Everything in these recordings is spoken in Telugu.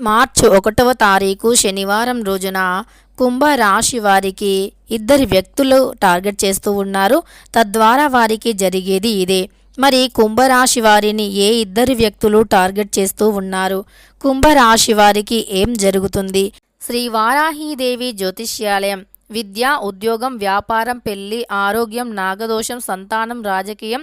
మార్చి ఒకటవ తారీఖు శనివారం రోజున కుంభరాశి వారికి ఇద్దరు వ్యక్తులు టార్గెట్ చేస్తూ ఉన్నారు. తద్వారా వారికి జరిగేది ఇదే. మరి కుంభరాశి వారిని ఏ ఇద్దరు వ్యక్తులు టార్గెట్ చేస్తూ ఉన్నారు? కుంభరాశి వారికి ఏం జరుగుతుంది? శ్రీ వారాహీదేవి జ్యోతిష్యాలయం విద్య ఉద్యోగం వ్యాపారం పెళ్ళి ఆరోగ్యం నాగదోషం సంతానం రాజకీయం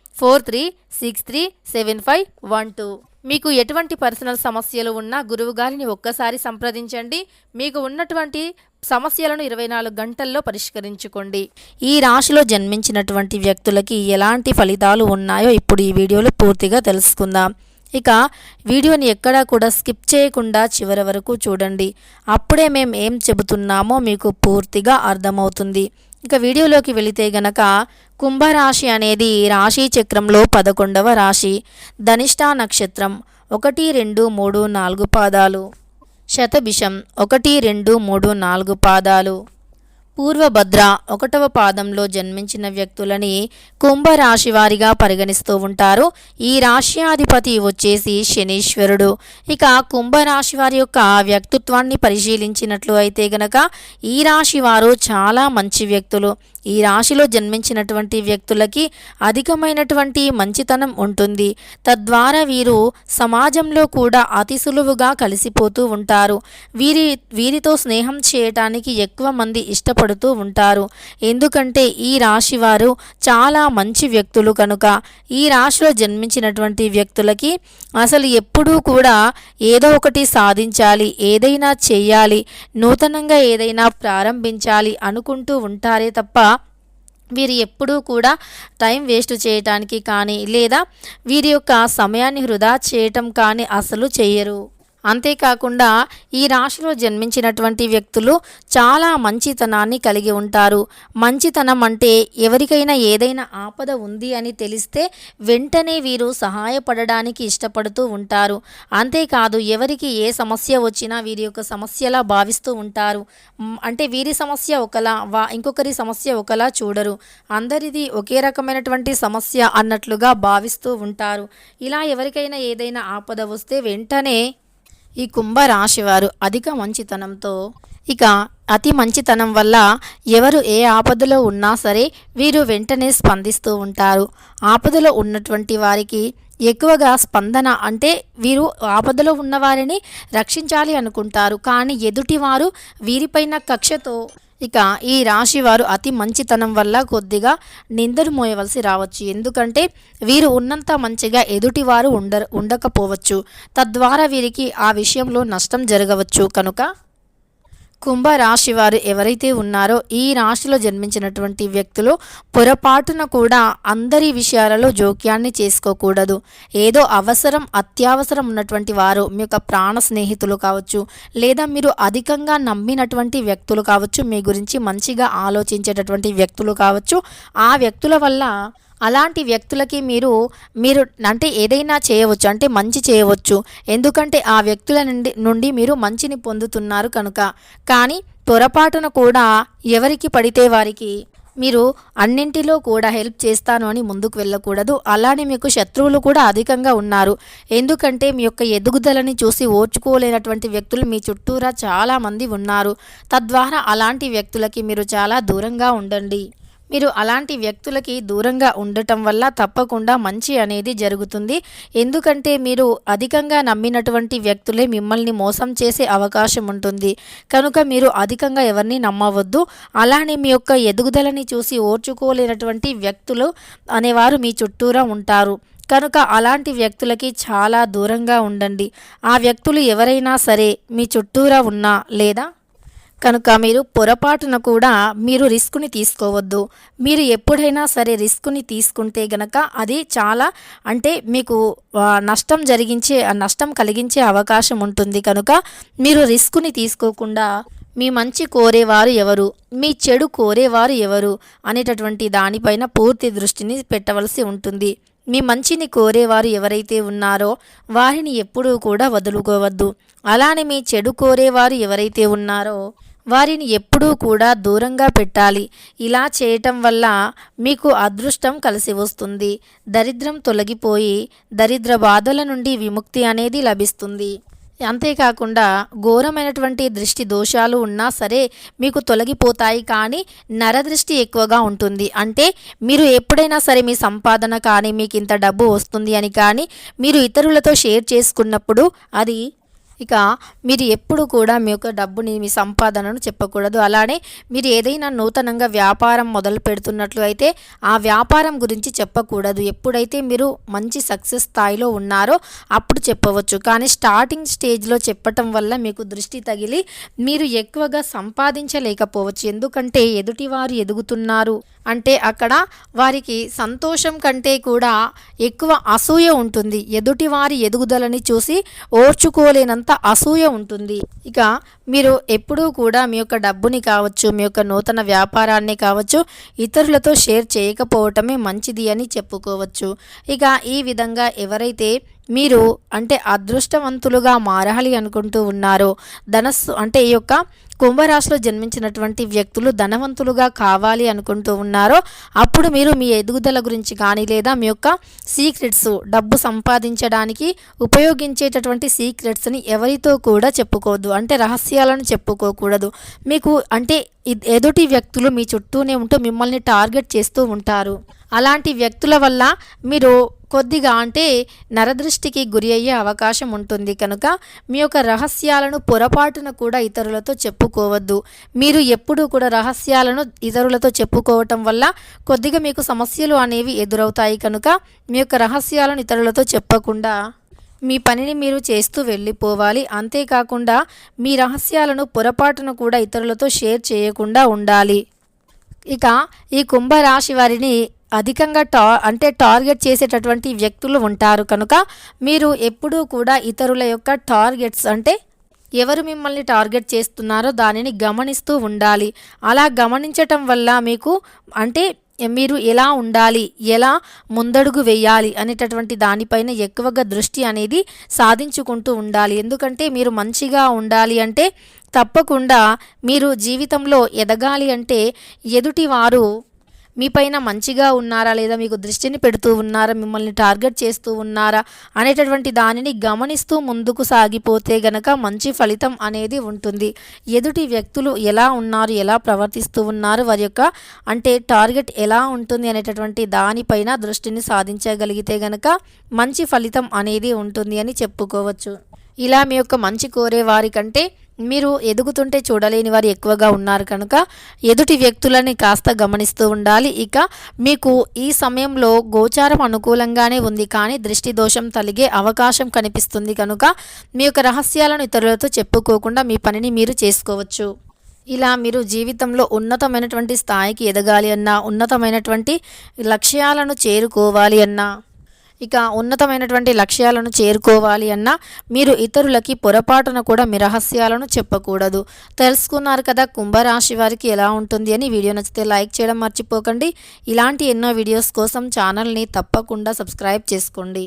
four three six three seven five one two. మీకు ఎటువంటి పర్సనల్ సమస్యలు ఉన్నా గురువు గారిని ఒక్కసారి సంప్రదించండి. మీకు ఉన్నటువంటి సమస్యలను ఇరవై నాలుగు గంటల్లో పరిష్కరించుకోండి. ఈ రాశిలో జన్మించినటువంటి వ్యక్తులకి ఎలాంటి ఫలితాలు ఉన్నాయో ఇప్పుడు ఈ వీడియోలో పూర్తిగా తెలుసుకుందాం. ఇక వీడియోని ఎక్కడా కూడా స్కిప్ చేయకుండా చివరి వరకు చూడండి. అప్పుడే మేము ఏం చెబుతున్నామో మీకు పూర్తిగా అర్థమవుతుంది. ఇక వీడియోలోకి వెళితే గనక కుంభరాశి అనేది రాశి చక్రంలో పదకొండవ రాశి ధనిష్టా నక్షత్రం ఒకటి రెండు మూడు నాలుగు పాదాలు. శతభిషం ఒకటి రెండు మూడు నాలుగు పాదాలు. పూర్వభద్ర ఒకటవ పాదంలో జన్మించిన వ్యక్తులని కుంభరాశి వారిగా పరిగణిస్తూ ఉంటారు. ఈ రాశ్యాధిపతి వచ్చేసి శనీశ్వరుడు. ఇక కుంభరాశి వారి యొక్క వ్యక్తిత్వాన్ని పరిశీలించినట్లు అయితే గనక ఈ రాశి వారు చాలా మంచి వ్యక్తులు. ఈ రాశిలో జన్మించినటువంటి వ్యక్తులకి అధికమైనటువంటి మంచితనం ఉంటుంది. తద్వారా వీరు సమాజంలో కూడా అతి సులువుగా కలిసిపోతూ ఉంటారు. వీరి వీరితో స్నేహం చేయటానికి ఎక్కువ మంది ఇష్టపడుతూ ఉంటారు. ఎందుకంటే ఈ రాశి వారు చాలా మంచి వ్యక్తులు కనుక. ఈ రాశిలో జన్మించినటువంటి వ్యక్తులకి అసలు ఎప్పుడూ కూడా ఏదో ఒకటి సాధించాలి ఏదైనా చేయాలి నూతనంగా ఏదైనా ప్రారంభించాలి అనుకుంటూ ఉంటారే తప్ప వీరు ఎప్పుడూ కూడా టైం వేస్ట్ చేయటానికి కానీ లేదా వీరి యొక్క సమయాన్ని వృధా చేయటం కానీ అసలు చేయరు. అంతేకాకుండా ఈ రాశిలో జన్మించినటువంటి వ్యక్తులు చాలా మంచితనాన్ని కలిగి ఉంటారు. మంచితనం అంటే ఎవరికైనా ఏదైనా ఆపద ఉంది అని తెలిస్తే వెంటనే వీరు సహాయపడడానికి ఇష్టపడుతూ ఉంటారు. అంతేకాదు ఎవరికి ఏ సమస్య వచ్చినా వీరి యొక్క సమస్యలా భావిస్తూ ఉంటారు. అంటే వీరి సమస్య ఒకలా వా ఇంకొకరి సమస్య ఒకలా చూడరు. అందరిది ఒకే రకమైనటువంటి సమస్య అన్నట్లుగా భావిస్తూ ఉంటారు. ఇలా ఎవరికైనా ఏదైనా ఆపద వస్తే వెంటనే ఈ కుంభరాశివారు అధిక మంచితనంతో ఇక అతి మంచితనం వల్ల ఎవరు ఏ ఆపదలో ఉన్నా సరే వీరు వెంటనే స్పందిస్తూ ఉంటారు. ఆపదలో ఉన్నటువంటి వారికి ఎక్కువగా స్పందన అంటే వీరు ఆపదలో ఉన్నవారిని రక్షించాలి అనుకుంటారు. కానీ ఎదుటివారు వీరిపైన కక్షతో ఇక ఈ రాశి వారు అతి మంచితనం వల్ల కొద్దిగా నిందలు మోయవలసి రావచ్చు. ఎందుకంటే వీరు ఉన్నంత మంచిగా ఎదుటివారు ఉండ ఉండకపోవచ్చు. తద్వారా వీరికి ఆ విషయంలో నష్టం జరగవచ్చు. కనుక కుంభరాశి వారు ఎవరైతే ఉన్నారో ఈ రాశిలో జన్మించినటువంటి వ్యక్తులు పొరపాటున కూడా అందరి విషయాలలో జోక్యాన్ని చేసుకోకూడదు. ఏదో అవసరం అత్యవసరం ఉన్నటువంటి వారు మీ యొక్క ప్రాణ స్నేహితులు కావచ్చు లేదా మీరు అధికంగా నమ్మినటువంటి వ్యక్తులు కావచ్చు మీ గురించి మంచిగా ఆలోచించేటటువంటి వ్యక్తులు కావచ్చు ఆ వ్యక్తుల వల్ల అలాంటి వ్యక్తులకి మీరు మీరు అంటే ఏదైనా చేయవచ్చు అంటే మంచి చేయవచ్చు. ఎందుకంటే ఆ వ్యక్తుల నుండి నుండి మీరు మంచిని పొందుతున్నారు కనుక. కానీ పొరపాటున కూడా ఎవరికి పడితే వారికి మీరు అన్నింటిలో కూడా హెల్ప్ చేస్తాను అని ముందుకు వెళ్ళకూడదు. అలానే మీకు శత్రువులు కూడా అధికంగా ఉన్నారు. ఎందుకంటే మీ యొక్క ఎదుగుదలని చూసి ఓర్చుకోలేనటువంటి వ్యక్తులు మీ చుట్టూరా చాలామంది ఉన్నారు. తద్వారా అలాంటి వ్యక్తులకి మీరు చాలా దూరంగా ఉండండి. మీరు అలాంటి వ్యక్తులకి దూరంగా ఉండటం వల్ల తప్పకుండా మంచి అనేది జరుగుతుంది. ఎందుకంటే మీరు అధికంగా నమ్మినటువంటి వ్యక్తులే మిమ్మల్ని మోసం చేసే అవకాశం ఉంటుంది. కనుక మీరు అధికంగా ఎవరిని నమ్మవద్దు. అలానే మీ యొక్క ఎదుగుదలని చూసి ఓర్చుకోలేనటువంటి వ్యక్తులు అనేవారు మీ చుట్టూరా ఉంటారు. కనుక అలాంటి వ్యక్తులకి చాలా దూరంగా ఉండండి. ఆ వ్యక్తులు ఎవరైనా సరే మీ చుట్టూరా ఉన్నా లేదా కనుక మీరు పొరపాటున కూడా మీరు రిస్క్ని తీసుకోవద్దు. మీరు ఎప్పుడైనా సరే రిస్క్ని తీసుకుంటే గనక అది చాలా అంటే మీకు నష్టం జరిగించే నష్టం కలిగించే అవకాశం ఉంటుంది. కనుక మీరు రిస్క్ని తీసుకోకుండా మీ మంచి కోరేవారు ఎవరు మీ చెడు కోరేవారు ఎవరు అనేటటువంటి దానిపైన పూర్తి దృష్టిని పెట్టవలసి ఉంటుంది. మీ మంచిని కోరేవారు ఎవరైతే ఉన్నారో వారిని ఎప్పుడూ కూడా వదులుకోవద్దు. అలానే మీ చెడు కోరేవారు ఎవరైతే ఉన్నారో వారిని ఎప్పుడూ కూడా దూరంగా పెట్టాలి. ఇలా చేయటం వల్ల మీకు అదృష్టం కలిసి వస్తుంది. దరిద్రం తొలగిపోయి దరిద్ర బాధల నుండి విముక్తి అనేది లభిస్తుంది. అంతేకాకుండా ఘోరమైనటువంటి దృష్టి దోషాలు ఉన్నా సరే మీకు తొలగిపోతాయి కానీ నరదృష్టి ఎక్కువగా ఉంటుంది. అంటే మీరు ఎప్పుడైనా సరే మీ సంపాదన కానీ మీకు ఇంత డబ్బు వస్తుంది అని కానీ మీరు ఇతరులతో షేర్ చేసుకున్నప్పుడు అది ఇక మీరు ఎప్పుడు కూడా మీ యొక్క డబ్బుని మీ సంపాదనను చెప్పకూడదు. అలానే మీరు ఏదైనా నూతనంగా వ్యాపారం మొదలు పెడుతున్నట్లు అయితే ఆ వ్యాపారం గురించి చెప్పకూడదు. ఎప్పుడైతే మీరు మంచి సక్సెస్ స్థాయిలో ఉన్నారో అప్పుడు చెప్పవచ్చు. కానీ స్టార్టింగ్ స్టేజ్లో చెప్పటం వల్ల మీకు దృష్టి తగిలి మీరు ఎక్కువగా సంపాదించలేకపోవచ్చు. ఎందుకంటే ఎదుటివారు ఎదుగుతున్నారు అంటే అక్కడ వారికి సంతోషం కంటే కూడా ఎక్కువ అసూయ ఉంటుంది. ఎదుటివారి ఎదుగుదలని చూసి ఓర్చుకోలేనంత అసూయ ఉంటుంది. ఇక మీరు ఎప్పుడూ కూడా మీ యొక్క డబ్బుని కావచ్చు మీ యొక్క నూతన వ్యాపారాన్ని కావచ్చు ఇతరులతో షేర్ చేయకపోవటమే మంచిది అని చెప్పుకోవచ్చు. ఇక ఈ విధంగా ఎవరైతే మీరు అంటే అదృష్టవంతులుగా మారాలి అనుకుంటూ ఉన్నారో ధనస్సు అంటే ఈ యొక్క కుంభరాశిలో జన్మించినటువంటి వ్యక్తులు ధనవంతులుగా కావాలి అనుకుంటూ ఉన్నారో అప్పుడు మీరు మీ ఎదుగుదల గురించి కానీ లేదా మీ యొక్క సీక్రెట్స్ డబ్బు సంపాదించడానికి ఉపయోగించేటటువంటి సీక్రెట్స్ని ఎవరితో కూడా చెప్పుకోవద్దు. అంటే రహస్యాలను చెప్పుకోకూడదు. మీకు అంటే ఎదుటి వ్యక్తులు మీ చుట్టూనే ఉంటూ మిమ్మల్ని టార్గెట్ చేస్తూ ఉంటారు. అలాంటి వ్యక్తుల వల్ల మీరు కొద్దిగా అంటే నరదృష్టికి గురి అయ్యే అవకాశం ఉంటుంది కనుక మీ యొక్క రహస్యాలను పొరపాటున కూడా ఇతరులతో చెప్పుకోవద్దు. మీరు ఎప్పుడూ కూడా రహస్యాలను ఇతరులతో చెప్పుకోవటం వల్ల కొద్దిగా మీకు సమస్యలు అనేవి ఎదురవుతాయి కనుక మీ యొక్క రహస్యాలను ఇతరులతో చెప్పకుండా మీ పనిని మీరు చేస్తూ వెళ్ళిపోవాలి. అంతేకాకుండా మీ రహస్యాలను పొరపాటును కూడా ఇతరులతో షేర్ చేయకుండా ఉండాలి. ఇక ఈ కుంభరాశి వారిని అధికంగా టా అంటే టార్గెట్ చేసేటటువంటి వ్యక్తులు ఉంటారు కనుక మీరు ఎప్పుడూ కూడా ఇతరుల యొక్క టార్గెట్స్ అంటే ఎవరు మిమ్మల్ని టార్గెట్ చేస్తున్నారో దానిని గమనిస్తూ ఉండాలి. అలా గమనించటం వల్ల మీకు అంటే మీరు ఎలా ఉండాలి ఎలా ముందడుగు వేయాలి అనేటటువంటి దానిపైన ఎక్కువగా దృష్టి అనేది సాధించుకుంటూ ఉండాలి. ఎందుకంటే మీరు మంచిగా ఉండాలి అంటే తప్పకుండా మీరు జీవితంలో ఎదగాలి అంటే ఎదుటివారు మీ పైన మంచిగా ఉన్నారా లేదా మీకు దృష్టిని పెడుతూ ఉన్నారా మిమ్మల్ని టార్గెట్ చేస్తూ ఉన్నారా అనేటటువంటి దానిని గమనిస్తూ ముందుకు సాగిపోతే గనక మంచి ఫలితం అనేది ఉంటుంది. ఎదుటి వ్యక్తులు ఎలా ఉన్నారు ఎలా ప్రవర్తిస్తూ ఉన్నారు వారి యొక్క అంటే టార్గెట్ ఎలా ఉంటుంది అనేటటువంటి దానిపైన దృష్టిని సాధించగలిగితే గనక మంచి ఫలితం అనేది ఉంటుంది అని చెప్పుకోవచ్చు. ఇలా మీ యొక్క మంచి కోరే వారికంటే మీరు ఎదుగుతుంటే చూడలేని వారు ఎక్కువగా ఉన్నారు కనుక ఎదుటి వ్యక్తులని కాస్త గమనిస్తూ ఉండాలి. ఇక మీకు ఈ సమయంలో గోచారం అనుకూలంగానే ఉంది కానీ దృష్టి దోషం తలిగే అవకాశం కనిపిస్తుంది కనుక మీ యొక్క రహస్యాలను ఇతరులతో చెప్పుకోకుండా మీ పనిని మీరు చేసుకోవచ్చు. ఇలా మీరు జీవితంలో ఉన్నతమైనటువంటి స్థాయికి ఎదగాలి అన్నా ఉన్నతమైనటువంటి లక్ష్యాలను చేరుకోవాలి అన్నా ఇక ఉన్నతమైనటువంటి లక్ష్యాలను చేరుకోవాలి అన్నా మీరు ఇతరులకి పొరపాటున కూడా మీ రహస్యాలను చెప్పకూడదు. తెలుసుకున్నారు కదా కుంభరాశి వారికి ఎలా ఉంటుంది అని వీడియో నచ్చితే లైక్ చేయడం మర్చిపోకండి. ఇలాంటి ఎన్నో వీడియోస్ కోసం ఛానల్ని తప్పకుండా సబ్స్క్రైబ్ చేసుకోండి.